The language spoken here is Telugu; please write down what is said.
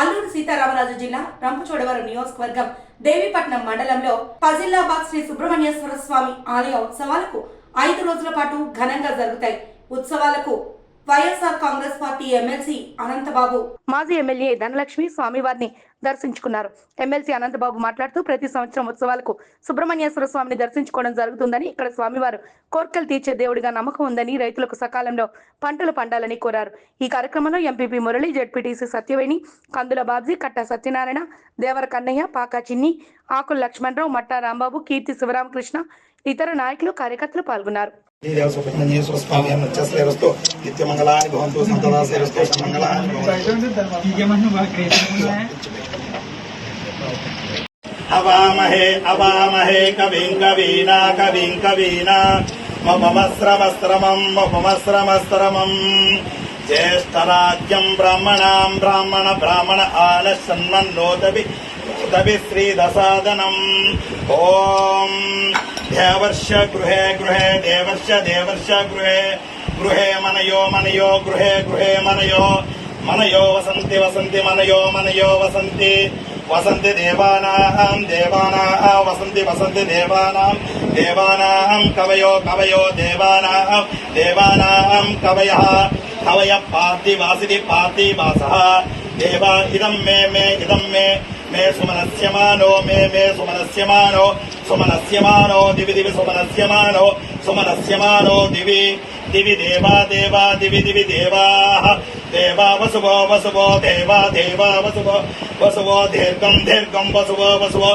అల్లూరు సీతారామరాజు జిల్లా రంపచోడవరం నియోజకవర్గం దేవీపట్నం మండలంలో పజిల్లాబాద్ శ్రీ సుబ్రహ్మణ్యేశ్వర స్వామి ఆలయ ఉత్సవాలకు ఐదు రోజుల పాటు ఘనంగా జరుగుతాయి. ఉత్సవాలకు YSR Congress party MLC Ananthababu. మాజీ ఎమ్మెల్యే ధనలక్ష్మి స్వామివారిని దర్శించుకున్నారు. ఎమ్మెల్సీ అనంతబాబు మాట్లాడుతూ ప్రతి సంవత్సరం ఉత్సవాలకు సుబ్రహ్మణ్యేశ్వర స్వామిని దర్శించుకోవడం జరుగుతుందని ఇక్కడ స్వామివారు కోర్కెలు తీర్చే దేవుడిగా నమ్మకం ఉందని రైతులకు సకాలంలో పంటలు పండాలని కోరారు. ఈ కార్యక్రమంలో ఎంపీపీ మురళి జడ్పీటీసీ సత్యవేణి కందుల బాబ్జీ కట్ట సత్యనారాయణ దేవర కన్నయ్య పాకా చిన్ని ఆకుల లక్ష్మణరావు మట్టా రాంబాబు కీర్తి శివరామకృష్ణ ఇతర నాయకులు కార్యకర్తలు పాల్గొన్నారు. అవామహే అవామహే కవిం కవీనా కవిం కవీనా. మమస్రమస్రమం మమస్రమస్రమం జ్యేష్ఠరాజ్యం బ్రాహ్మణాం బ్రాహ్మణ బ్రాహ్మణ ఆన तविश्रीदसादनम्। ॐ देवर्ष गृह गृह देवर्ष देवर्ष गृह गृह मनयो मनयो गृह गृह मनयो मनयो वसंति वसंति मनयो मनयो वसंति वसंति देवाना देवाना वसंति वसंति देवाना देवाना कवयो कवयो देवाना देवाना कवय कवय पाति वासी पाति वास देवा इदम मे मे इदम मे మే సుమనస్యమానో మే మే సుమనస్యమానో సుమనస్యమానో దివి దివి సుమనస్యమానో సుమనస్యమానో దివి దివి దేవా దేవా దివి దివి దేవా దేవా వసువో వసువో దేవా దేవా వసువో వసువో దీర్ఘం దీర్ఘం వసువో వసువో